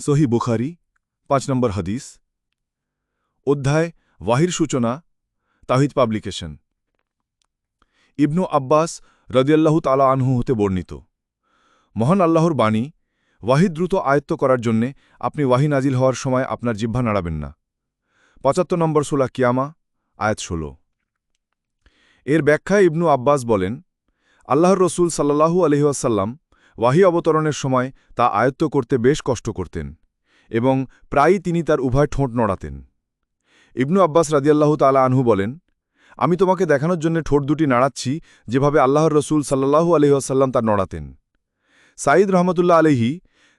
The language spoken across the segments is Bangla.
সহি বুখারি, পাঁচ নম্বর হাদিস। অধ্যায়, ওয়াহির সূচনা তাহিদ পাবলিকেশন। ইবনু আব্বাস রদিয়াল্লাহু তালা আনহু হতে বর্ণিত, মহান আল্লাহর বাণী ওয়াহিদ দ্রুত আয়ত্ত করার জন্যে আপনি ওয়াহি নাজিল হওয়ার সময় আপনার জিহ্বা নাড়াবেন না। পঁচাত্তর নম্বর সোলা কিয়ামা, আয়াত ষোল। এর ব্যাখ্যায় ইবনু আব্বাস বলেন, আল্লাহর রসুল সাল্লাহু আলহিহাসাল্লাম ওয়াহি অবতরণের সময় তা আয়ত্ত করতে বেশ কষ্ট করতেন এবং প্রায়ই তিনি তার উভয় ঠোঁট নড়াতেন। ইবনু আব্বাস রাদিয়াল্লাহু তালা আনহু বলেন, আমি তোমাকে দেখানোর জন্য ঠোঁট দুটি নাড়াচ্ছি, যেভাবে আল্লাহর রসুল সাল্লাহু আলহিহাসাল্লাম তার নড়াতেন। সাঈদ রহমতুল্লাহ আলহি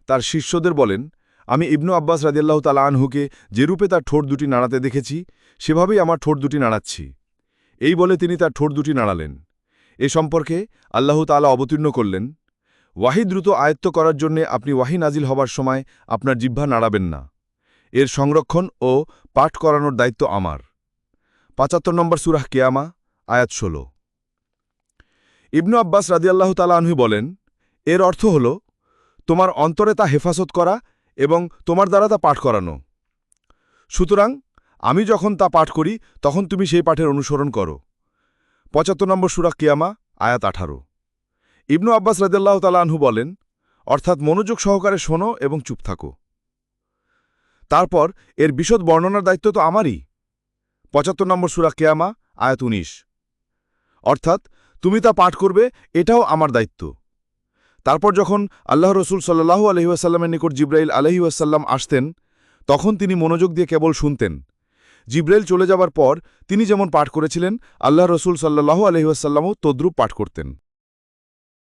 তার শিষ্যদের বলেন, আমি ইবনু আব্বাস রাদিয়াল্লাহু তালা আনহুকে যেরূপে তার ঠোঁট দুটি নাড়াতে দেখেছি, সেভাবেই আমার ঠোঁট দুটি নাড়াচ্ছি। এই বলে তিনি তার ঠোঁট দুটি নাড়ালেন। এ সম্পর্কে আল্লাহ তালা অবতীর্ণ করলেন। ওয়াহি দ্রুত আয়ত্ত করার জন্যে আপনি ওয়াহি নাজিল হবার সময় আপনার জিহ্বা নাড়াবেন না। এর সংরক্ষণ ও পাঠ করানোর দায়িত্ব আমার। পাঁচাত্তর নম্বর সুরাহ কেয়ামা, আয়াত ষোল। ইবনু আব্বাস রাদিয়াল্লাহ তালা আনহু বলেন, এর অর্থ হল, তোমার অন্তরে তা হেফাজত করা এবং তোমার দ্বারা তা পাঠ করানো। সুতরাং, আমি যখন তা পাঠ করি, তখন তুমি সেই পাঠের অনুসরণ করো। পঁচাত্তর নম্বর সুরা কিয়ামা, আয়াত আঠারো। ইবনু আব্বাস রাদিয়াল্লাহ তালাহু বলেন, অর্থাৎ মনোযোগ সহকারে শোনো এবং চুপ থাকো। তারপর এর বিশদ বর্ণনার দায়িত্ব তো আমারই। পঁচাত্তর নম্বর সুরা কেয়ামা, আয়াত উনিশ। অর্থাৎ তুমি তা পাঠ করবে, এটাও আমার দায়িত্ব। তারপর যখন আল্লাহ রসুল সাল্লাহু আলহিউসাল্লামের নিকট জিব্রাইল আলহিউসাল্লাম আসতেন, তখন তিনি মনোযোগ দিয়ে কেবল শুনতেন। জিব্রাইল চলে যাবার পর তিনি যেমন পাঠ করেছিলেন, আল্লাহ রসুল সাল্লাহু আলহিউসাল্লামও তদ্রুপ পাঠ করতেন।